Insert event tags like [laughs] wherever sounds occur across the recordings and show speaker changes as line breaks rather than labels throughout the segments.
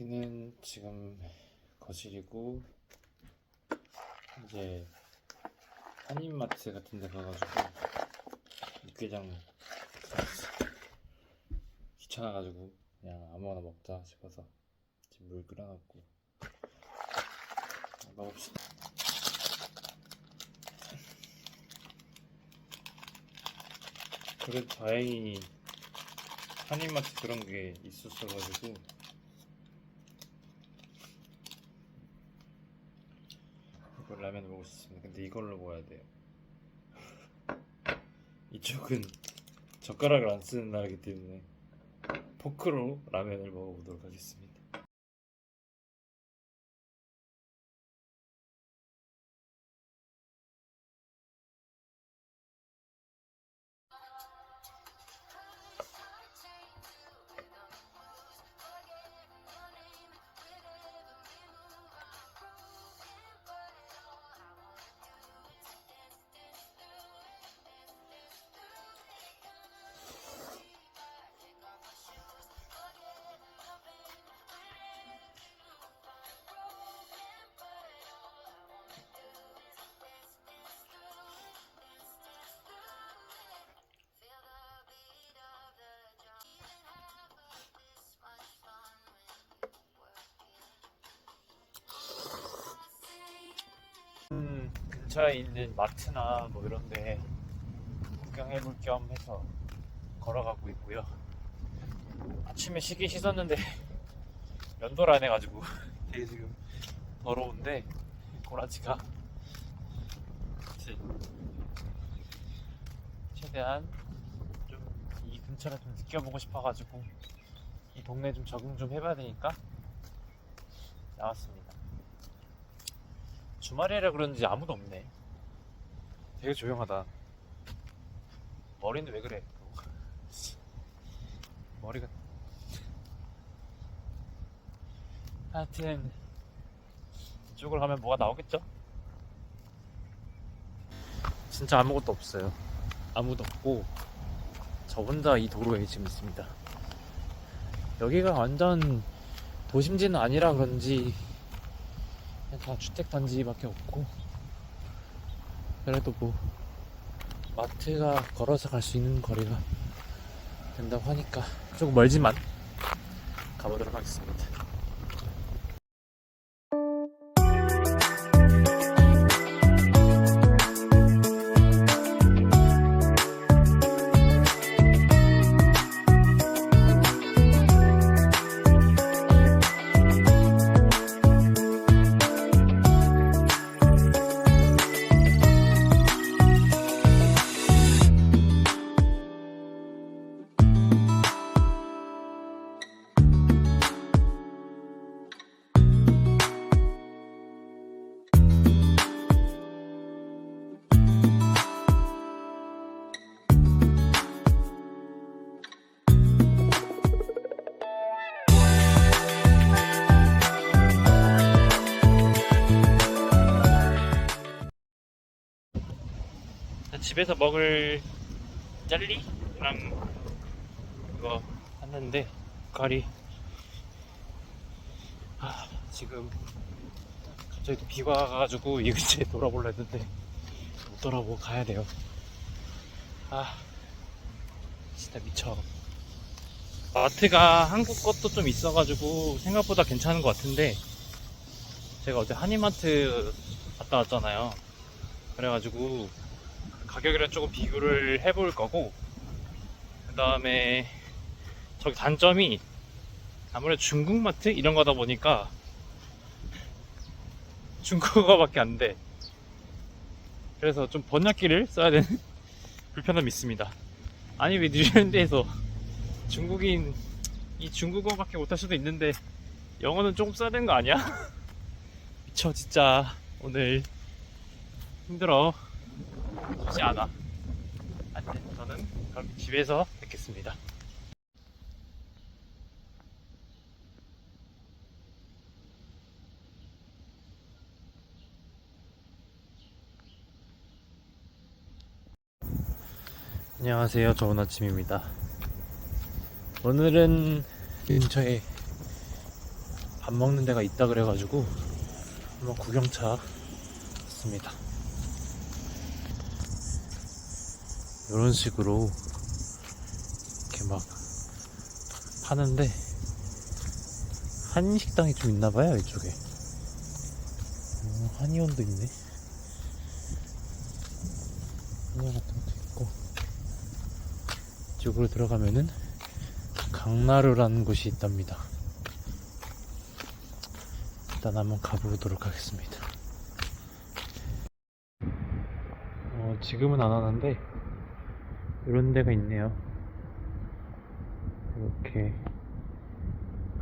여기는 지금 거실이고 이제 한인마트 같은 데 가가지고 육개장. 귀찮아가지고 그냥 아무거나 먹자 싶어서 지금 물 끓여놨고 먹읍시다 그래도 다행히 한인마트 그런 게 있었어가지고 이걸 라면을 먹을 수 있습니다. 근데 이걸로 먹어야 돼요. [laughs] 이쪽은 젓가락을 안 쓰는 나라기 때문에 포크로 라면을 먹어보도록 하겠습니다. 근처에 있는 마트나 뭐 이런데 구경해 볼 겸 해서 걸어가고 있고요. 아침에 쉬긴 씻었는데 [laughs] 면도를 안 해가지고 [laughs] 되게 지금 더러운데 고라지가. 최대한 좀 이 근처를 좀 느껴보고 싶어가지고 이 동네 좀 적응 좀 해봐야 되니까 나왔습니다. 주말이라 그런지 아무도 없네. 되게 조용하다. 머리는 왜 그래? 머리가. 하여튼, 이쪽으로 가면 뭐가 나오겠죠? 진짜 아무것도 없어요. 아무도 없고, 저 혼자 이 도로에 지금 있습니다. 여기가 완전 도심지는 아니라 그런지, 다 주택 단지밖에 없고 그래도 뭐 마트가 걸어서 갈 수 있는 거리가 된다고 하니까 조금 멀지만 가보도록 하겠습니다. 집에서 먹을 젤리랑 그거 샀는데 가리. 아, 지금 갑자기 또 비가 와가지고 이 근처에 [laughs] 돌아보려 했는데 못 돌아보고 가야 돼요. 아 진짜 미쳐. 마트가 한국 것도 좀 있어가지고 생각보다 괜찮은 것 같은데 제가 어제 한인마트 갔다 왔잖아요. 그래가지고 가격이랑 조금 비교를 해볼 거고 그 다음에 저기 단점이 아무래도 중국마트 이런 거다 보니까 중국어밖에 안 돼. 그래서 좀 번역기를 써야 되는 [laughs] 불편함이 있습니다. 아니 왜 뉴질랜드에서 중국인 이 중국어밖에 못할 수도 있는데 영어는 조금 써야 되는 거 아니야? [laughs] 미쳐 진짜 오늘 힘들어. 쉽지 않아. 하여튼 저는 그럼 집에서 뵙겠습니다. 안녕하세요. 좋은 아침입니다. 오늘은 근처에 밥 먹는 데가 있다 그래가지고 한번 구경차 왔습니다. 이런 식으로 이렇게 막 파는데 한식당이 좀 있나봐요 이쪽에. 어, 한의원도 있네. 한의원 같은 것도 있고. 이쪽으로 들어가면은 강나루라는 곳이 있답니다. 일단 한번 가보도록 하겠습니다. 어, 지금은 안 하는데 이런 데가 있네요 이렇게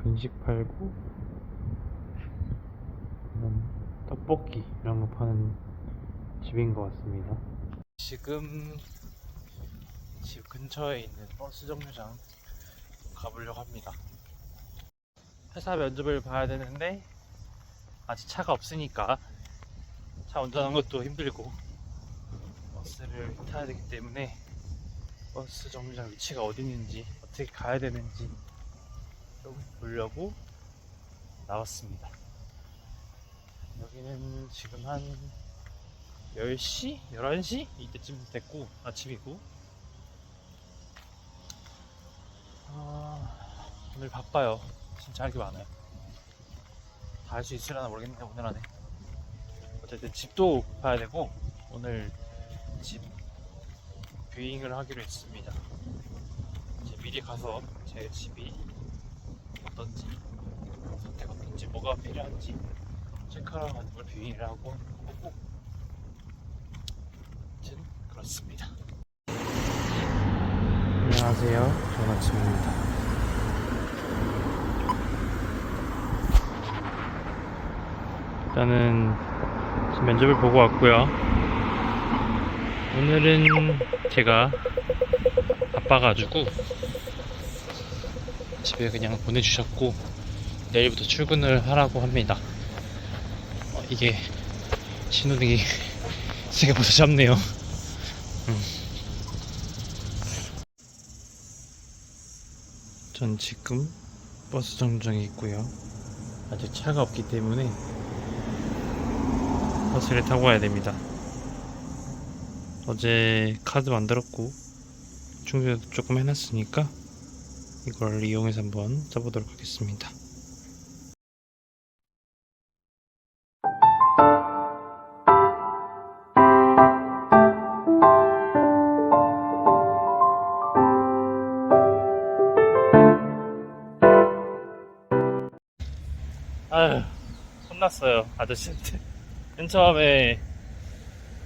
분식 팔고 이런 떡볶이 이런 거 파는 집인 것 같습니다. 지금 집 근처에 있는 버스 정류장 가보려고 합니다. 회사 면접을 봐야 되는데 아직 차가 없으니까 차 운전하는 것도 힘들고 버스를 타야 되기 때문에 버스 정류장 위치가 어디 있는지 어떻게 가야 되는지 좀 보려고 나왔습니다. 여기는 지금 한 10시? 11시? 이때쯤 됐고 아침이고 아, 오늘 바빠요. 진짜 할 게 많아요. 다 할 수 있으려나 모르겠는데 오늘 안에 어쨌든 집도 봐야 되고 오늘 집 뷰잉을 하기로 했습니다. 이제 미리 가서 제 집이 어떤지 선택 어떤지 뭐가 필요한지 체크하러 가는 걸 뷰잉을 하고 거고 아무튼 그렇습니다. 안녕하세요. 아침입니다. 일단은 면접을 보고 왔고요. 오늘은 제가 바빠가지고 집에 그냥 보내주셨고 내일부터 출근을 하라고 합니다. 어, 이게 신호등이 [laughs] 생각보다 짧네요. 음. 전 지금 버스 정류장에 있고요. 아직 차가 없기 때문에 버스를 타고 가야 됩니다. 어제 카드 만들었고 충전도 조금 해놨으니까 이걸 이용해서 한번 써보도록 하겠습니다. 아휴, 혼났어요, 아저씨한테. [laughs] 맨 처음에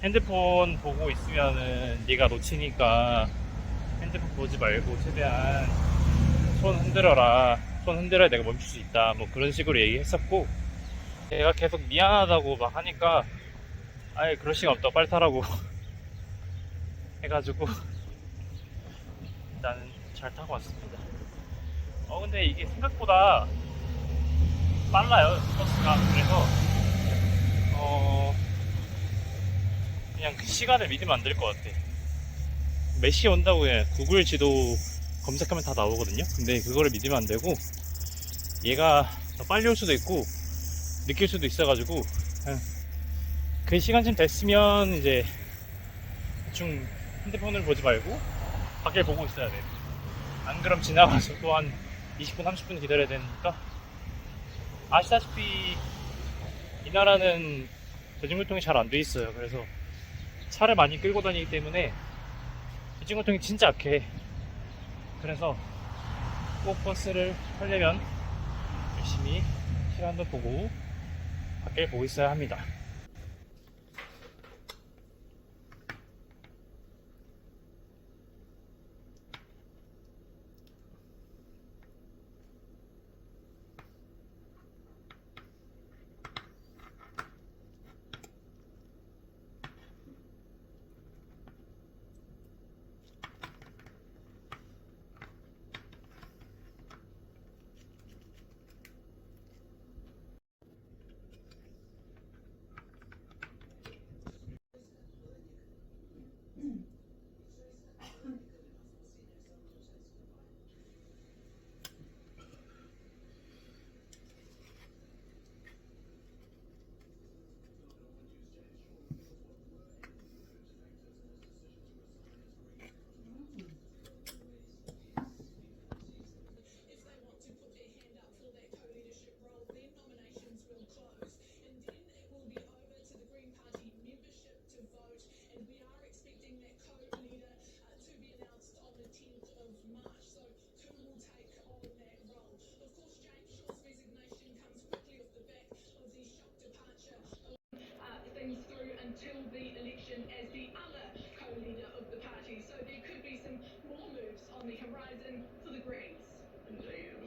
핸드폰 보고 있으면은 네가 놓치니까 핸드폰 보지 말고 최대한 손 흔들어라. 손 흔들어야 내가 멈출 수 있다. 뭐 그런 식으로 얘기했었고 얘가 계속 미안하다고 막 하니까 아예 그럴 시간 없다. 빨리 타라고 [laughs] 해가지고 일단 잘 타고 왔습니다. 어 근데 이게 생각보다 빨라요 버스가 그래서 어 그냥 그 시간을 믿으면 안 될 것 같아. 몇 시에 온다고 해 구글 지도 검색하면 다 나오거든요. 근데 그거를 믿으면 안 되고 얘가 더 빨리 올 수도 있고 올 수도 있어가지고 그 시간쯤 됐으면 이제 대충 핸드폰을 보지 말고 밖에 보고 있어야 돼. 안 그럼 지나가서 또 한 20분, 30분 기다려야 되니까 아시다시피 이 나라는 대중교통이 잘 안 돼 있어요. 그래서 차를 많이 끌고 다니기 때문에 대중교통이 진짜 약해. 그래서 꼭 버스를 타려면 열심히 시간도 보고 밖에 보고 있어야 합니다.
slides into the
graves.
And you